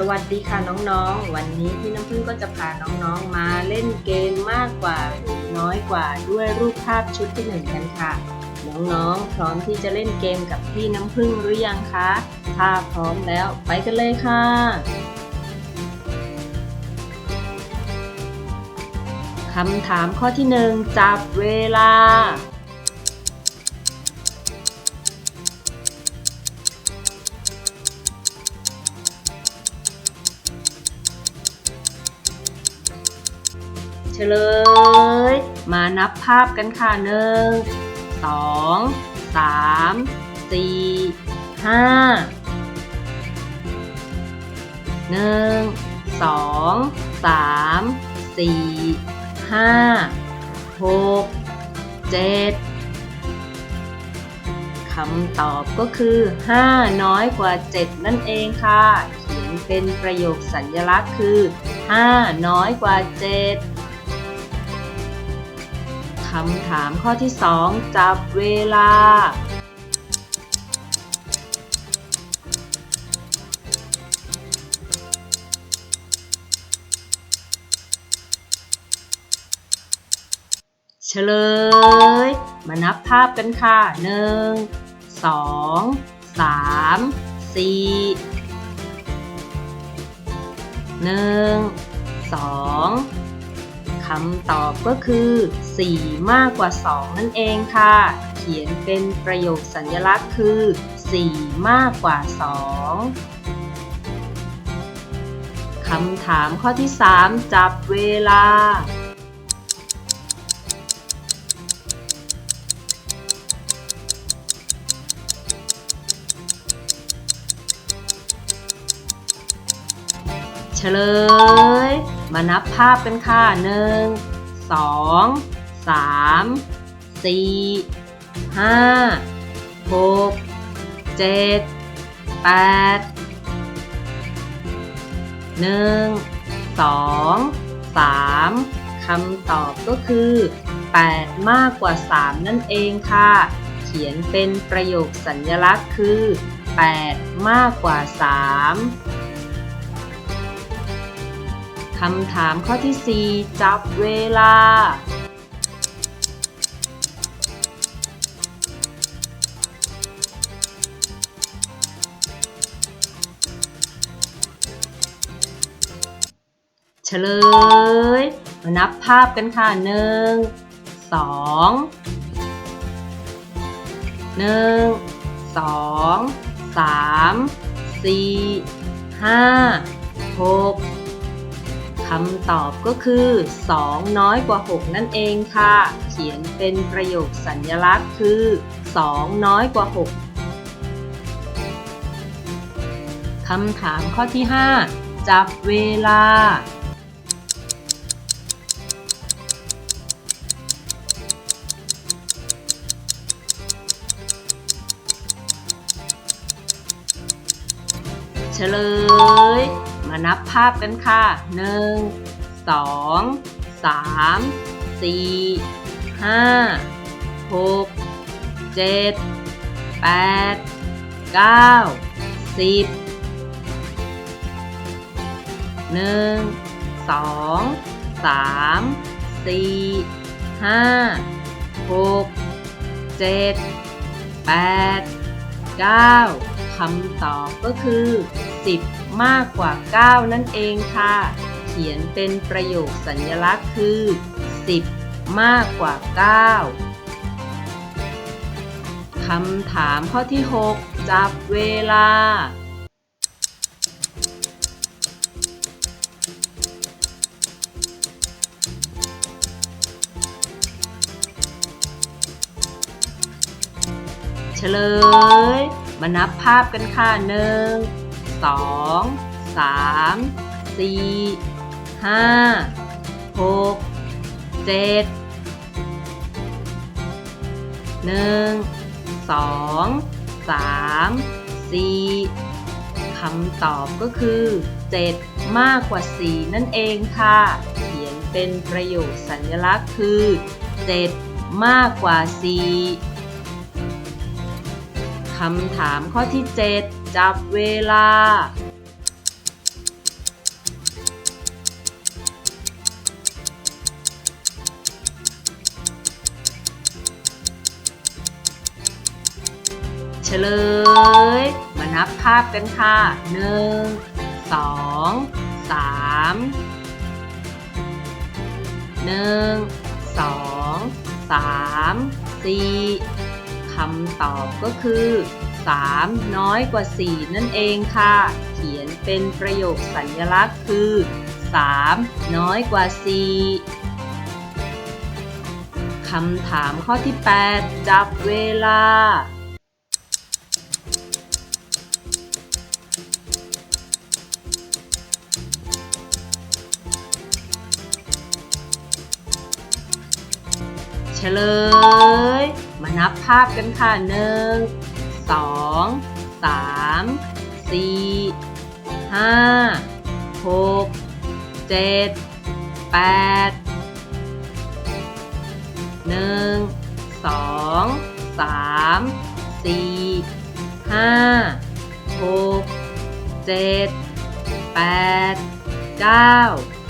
สวัสดีค่ะน้องๆ วันนี้พี่น้ำพึ่งก็จะพาน้องๆ มาเล่นเกมมากกว่าหรือน้อยกว่าด้วยรูปภาพชุดที่หนึ่งกันค่ะ น้องๆ พร้อมที่จะเล่นเกมกับพี่น้ำพึ่งหรือยังคะ ถ้าพร้อมแล้วไปกันเลยค่ะคำถามข้อที่หนึ่งจับเวลา ฉลย มานับภาพกันค่ะหนึ่งสองสามสี่ห้าหนึ่งสองสามสี่ห้าหกเจ็ดคำตอบก็คือ 5 น้อยกว่า 7 นั่นเองค่ะ เขียนเป็นประโยคสัญลักษณ์คือ 5 น้อยกว่า 7 คำถามข้อที่ 2 จับเวลา เฉลย มานับภาพกันค่ะ 1 2 3 4 1 2 คำตอบก็คือ 4 มากกว่า 2 นั่นเองค่ะ เขียนเป็นประโยคสัญลักษณ์คือ 4 มากกว่า 2 คำถามข้อที่ 3 จับเวลาเฉลย มานับภาพกันค่ะหนึ่งสองสามสี่ห้าหกเจ็ดแปดหนึ่งสองสามคำตอบก็คือ 8 มากกว่า 3 นั่นเองค่ะ เขียนเป็นประโยคสัญลักษณ์คือ 8 มากกว่า 3 คำถามข้อที่ 4 จับเวลา เฉลย มานับภาพกันค่ะหนึ่งสองหนึ่งสองสามสี่ห้าหก คำตอบก็คือ 2 น้อยกว่า 6 นั่นเองค่ะ เขียนเป็นประโยคสัญลักษณ์คือ 2 น้อยกว่า 6 คำถามข้อที่ 5 จับเวลา เฉลยานับภาพกันค่ะ 1 2 3 4 5 6 7 8 9 10 1 2 3 4 5 6 7 8 9 คำตอบก็คือ 10 มากกว่า 9 นั่นเองค่ะ เขียนเป็นประโยคสัญลักษณ์คือ 10 มากกว่า 9คำถามข้อที่ 6 จับเวลาเฉลย มานับภาพกันค่ะหนึ่งสองสามสี่ห้าหกเจ็ดหนึ่งสองสามสี่คำตอบก็คือ 7 มากกว่า 4 นั่นเองค่ะ เขียนเป็นประโยคสัญลักษณ์คือ 7 มากกว่า 4 คำถามข้อที่ 7 จับเวลา เฉลย มานับภาพกันค่ะ 1 2 3 1 2 3 4 คำตอบก็คือ 3 น้อยกว่า 4 นั่นเองค่ะ เขียนเป็นประโยคสัญลักษณ์คือ 3 น้อยกว่า 4 คำถามข้อที่ 8 จับเวลาเฉลย นับภาพกันค่ะหนึ่งสองสามสี่ห้าหกเจ็ดแปดหนึ่งสองสามสี่ห้าหกเจ็ดแปดเก้า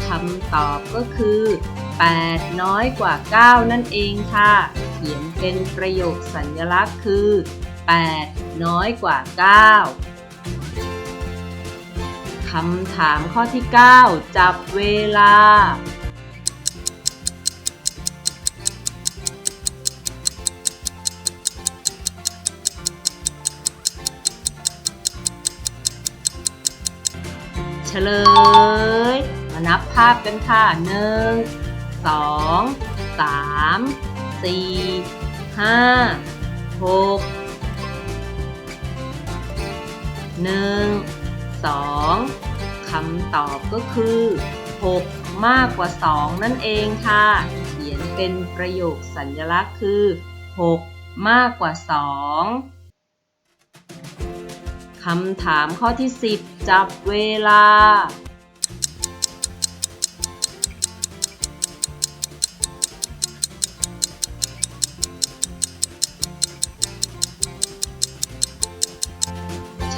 คำตอบก็คือ 8 น้อยกว่า 9 นั่นเองค่ะ ขียนเป็นประโยคสัญลักษณ์คือ 8 น้อยกว่า 9 คำถามข้อที่ 9 จับเวลา เฉลย มานับภาพกันค่ะหนึ่ง สี่ห้าหกหนึ่งสองคำตอบก็คือ 6 มากกว่า 2 นั่นเองค่ะ เขียนเป็นประโยคสัญลักษณ์คือ 6 มากกว่า 2คำถามข้อที่ 10 จับเวลา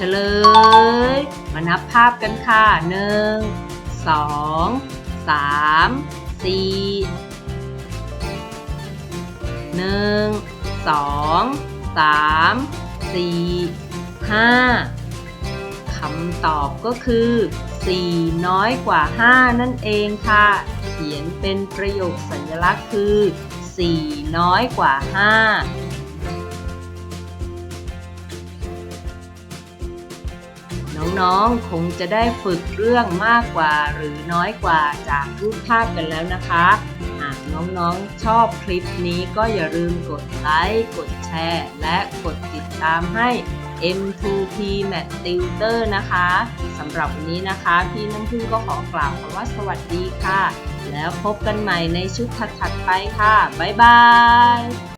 ฉลย มานับภาพกันค่ะหนึ่งสองสามสี่หนึ่งสองสามสี่ห้าคำตอบก็คือ 4 น้อยกว่า 5 นั่นเองค่ะ เขียนเป็นประโยคสัญลักษณ์คือ 4 น้อยกว่า 5 น้องๆ คงจะได้ฝึกเรื่องมากกว่าหรือน้อยกว่าจากรูปภาพกันแล้วนะคะ หากน้องๆ ชอบคลิปนี้ก็อย่าลืมกดไลค์ กดแชร์ และกดติดตามให้ M2P Math Tutor นะคะสำหรับวันนี้นะคะ พี่น้ำพึ่งก็ขอกล่าวคำว่าสวัสดีค่ะ แล้วพบกันใหม่ในชุดถัดๆไปค่ะ บ๊ายบาย